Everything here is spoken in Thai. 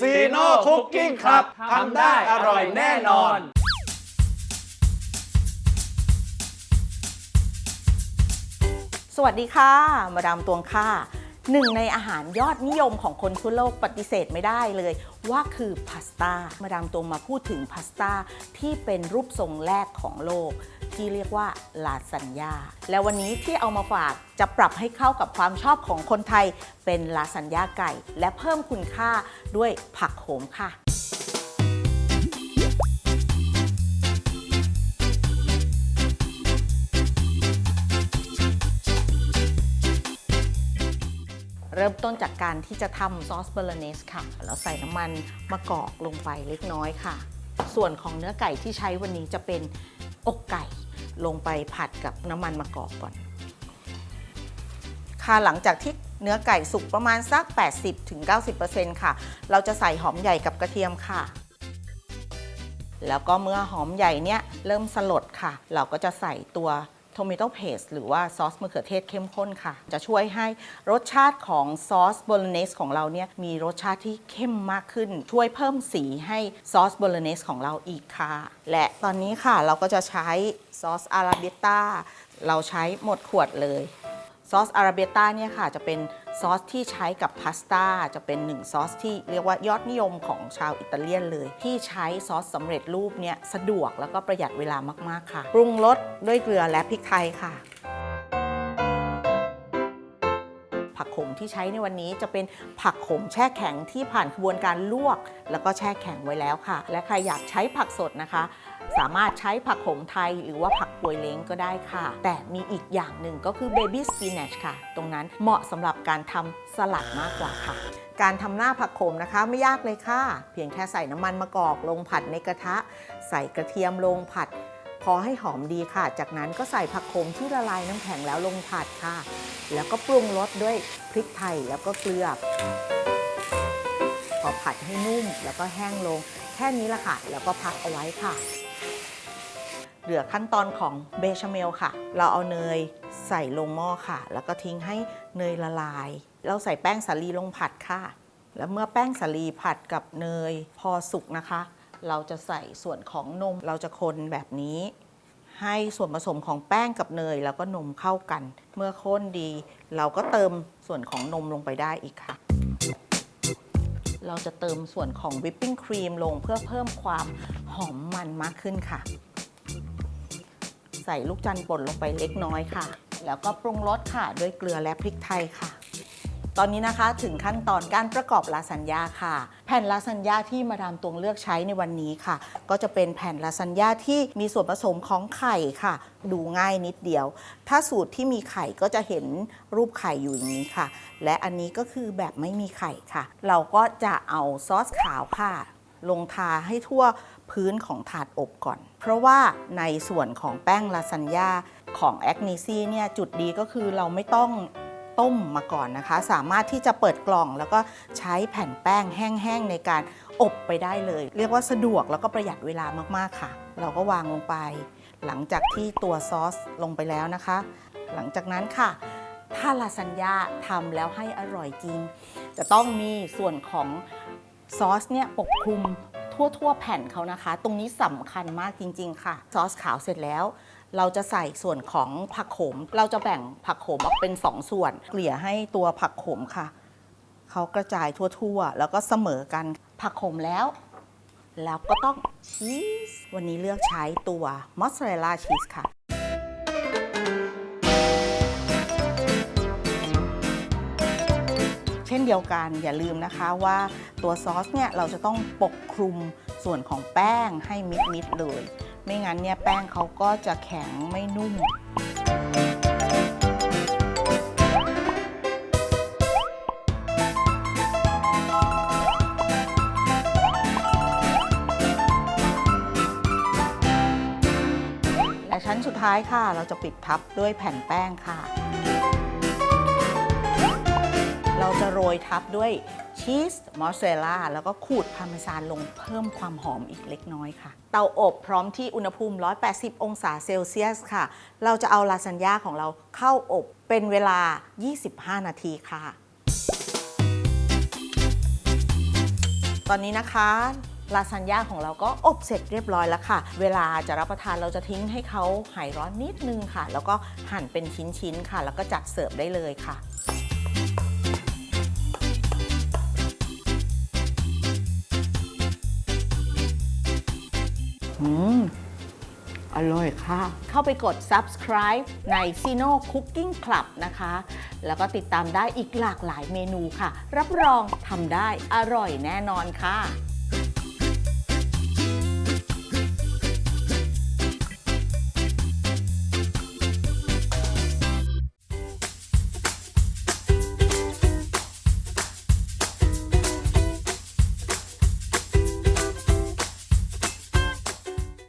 ซีโน่คุกกิ้งครับทำได้อร่อยแน่นอน สวัสดีค่ะ มาดามตวงค่ะ หนึ่งในอาหารยอดนิยมของคนทั่วโลกปฏิเสธไม่ได้เลย ว่าคือพาสต้ามาดามตวงมาพูดถึงพาสต้าที่เป็นรูปทรงแรกของโลก ที่เรียกว่าลาซานญาแล้ววันนี้ที่เอามาฝากจะปรับให้เข้ากับความชอบของคนไทยเป็นลาซานญาไก่ และเพิ่มคุณค่าด้วยผักโขมค่ะ เริ่มต้นจากการที่จะทำซอสเบอร์เนสค่ะ แล้วใส่น้ำมันมะกอกลงไปเล็กน้อยค่ะ ส่วนของเนื้อไก่ที่ใช้วันนี้จะเป็นอกไก่ลงไปผัดกับน้ำมันมะกอกก่อน ค่ะหลังจากที่เนื้อไก่สุกประมาณสัก 80-90%ค่ะ เราจะใส่หอมใหญ่กับกระเทียมค่ะ แล้วก็เมื่อหอมใหญ่เนี่ยเริ่มสลดค่ะ เราก็จะใส่ตัว โทมิโตเพสหรือว่าซอสมะเขือเทศเข้มข้นค่ะ จะช่วยให้รสชาติของซอสโบโลเนสของเราเนี่ยมีรสชาติที่เข้มมากขึ้น ช่วยเพิ่มสีให้ซอสโบโลเนสของเราอีกค่ะ และตอนนี้ค่ะเราก็จะใช้ซอสอาราเบต้าเราใช้หมดขวดเลยซอสอาราเบต้าเนี่ยค่ะจะเป็น ซอสที่ใช้กับพาสต้าจะเป็นหนึ่งซอสที่เรียกว่ายอดนิยมของชาวอิตาเลียนเลย ที่ใช้ซอสสำเร็จรูปเนี่ยสะดวกแล้วก็ประหยัดเวลามากๆค่ะ ปรุงรสด้วยเกลือและพริกไทยค่ะผักขมที่ใช้ในวันนี้จะเป็นผักขมแช่แข็งที่ผ่านกระบวนการลวก แล้วก็แช่แข็งไว้แล้วค่ะ และใครอยากใช้ผักสดนะคะ สามารถใช้ผักขมไทย หรือว่าผักปวยเล้งก็ได้ค่ะ แต่มีอีกอย่างหนึ่งก็คือ baby spinach ค่ะ ตรงนั้นเหมาะสำหรับการทำสลัดมากกว่าค่ะการทำหน้าผักโขมนะคะไม่ยากเลยค่ะ เพียงแค่ใส่น้ำมันมะกอกลงผัดในกระทะ ใส่กระเทียมลงผัด พอให้หอมดีค่ะ จากนั้นก็ใส่ผักโขมที่ละลายน้ำแข็งแล้วลงผัดค่ะ แล้วก็ปรุงรสด้วยพริกไทยแล้วก็เกลือ พอผัดให้นุ่มแล้วก็แห้งลง แค่นี้ละค่ะ แล้วก็พักเอาไว้ค่ะ เหลือขั้นตอนของเบชเมลค่ะ เราเอาเนยใส่ลงหม้อค่ะ แล้วก็ทิ้งให้เนยละลาย เราใส่แป้งสาลีลงผัดค่ะ แล้วเมื่อแป้งสาลีผัดกับเนยพอสุกนะคะ เราจะใส่ส่วนของนม เราจะคนแบบนี้ ให้ส่วนผสมของแป้งกับเนยแล้วก็นมเข้ากัน เมื่อข้นดี เราก็เติมส่วนของนมลงไปได้อีกค่ะเราจะเติมส่วนของวิปปิ้งครีมลงเพื่อเพิ่มความหอมมันมากขึ้นค่ะ ใส่ลูกจันทร์ป่นลงไปเล็กน้อยค่ะ แล้วก็ปรุงรสค่ะด้วยเกลือและพริกไทยค่ะ ตอนนี้นะคะถึงขั้นตอนการประกอบลาซานญ่าค่ะ แผ่นลาซานญ่าที่มาดามตวงเลือกใช้ในวันนี้ค่ะ ก็จะเป็นแผ่นลาซานญ่าที่มีส่วนผสมของไข่ค่ะ ดูง่ายนิดเดียว ถ้าสูตรที่มีไข่ก็จะเห็นรูปไข่อยู่อย่างนี้ค่ะ และอันนี้ก็คือแบบไม่มีไข่ค่ะ เราก็จะเอาซอสขาวค่ะ ลงทาให้ทั่วพื้นของถาดอบก่อน เพราะว่าในส่วนของแป้งลาซานญ่าของแอคนิซีเนี่ยจุดดีก็คือเราไม่ต้องต้มมาก่อนนะคะ สามารถที่จะเปิดกล่องแล้วก็ใช้แผ่นแป้งแห้งๆในการอบไปได้เลย เรียกว่าสะดวกแล้วก็ประหยัดเวลามากๆค่ะ เราก็วางลงไป หลังจากที่ตัวซอสลงไปแล้วนะคะ หลังจากนั้นค่ะ ถ้าลาซานญ่าทำแล้วให้อร่อยจริง จะต้องมีส่วนของ ซอสเนี่ยปกคลุมทั่วทั่วแผ่นเขานะคะ ตรงนี้สำคัญมากจริง ๆ ค่ะ ซอสขาวเสร็จแล้ว เราจะใส่ส่วนของผักโขม เราจะแบ่งผักโขมออกเป็น 2ส่วน เกลี่ยให้ตัวผักโขมค่ะ เขากระจายทั่วๆ แล้วก็เสมอกัน ผักโขมแล้ว แล้วก็ต้องชีส วันนี้เลือกใช้ตัวมอสซาเรลลาชีสค่ะ ช่นเดียวกันอย่าลืมนะคะว่าตัวซอสเนี่ยเราจะต้องปกคลุมส่วนของแป้งให้มิดๆเลย ไม่งั้นเนี่ยแป้งเขาก็จะแข็งไม่นุ่มและชั้นสุดท้ายค่ะ เราจะปิดทับด้วยแผ่นแป้งค่ะ เราจะโรยทับด้วยชีสมอสซาเรลล่าแล้วก็ขูดพาร์เมซานลงเพิ่มความหอมอีกเล็กน้อยค่ะ เตาอบพร้อมที่อุณหภูมิ 180 องศาเซลเซียสค่ะ เราจะเอาลาซานญ่าของเราเข้าอบเป็นเวลา 25 นาทีค่ะตตอนนี้นะคะลาซานญ่าของเราก็อบเสร็จเรียบร้อยแล้วค่ะ เวลาจะรับประทานเราจะทิ้งให้เขาหายร้อนนิดนึงค่ะ แล้วก็หั่นเป็นชิ้นๆค่ะ แล้วก็จัดเสิร์ฟได้เลยค่ะ อืม อร่อยค่ะ เข้าไปกด subscribe ใน Sino Cooking Club นะคะ แล้วก็ติดตามได้อีกหลากหลายเมนูค่ะ รับรองทำได้อร่อยแน่นอนค่ะ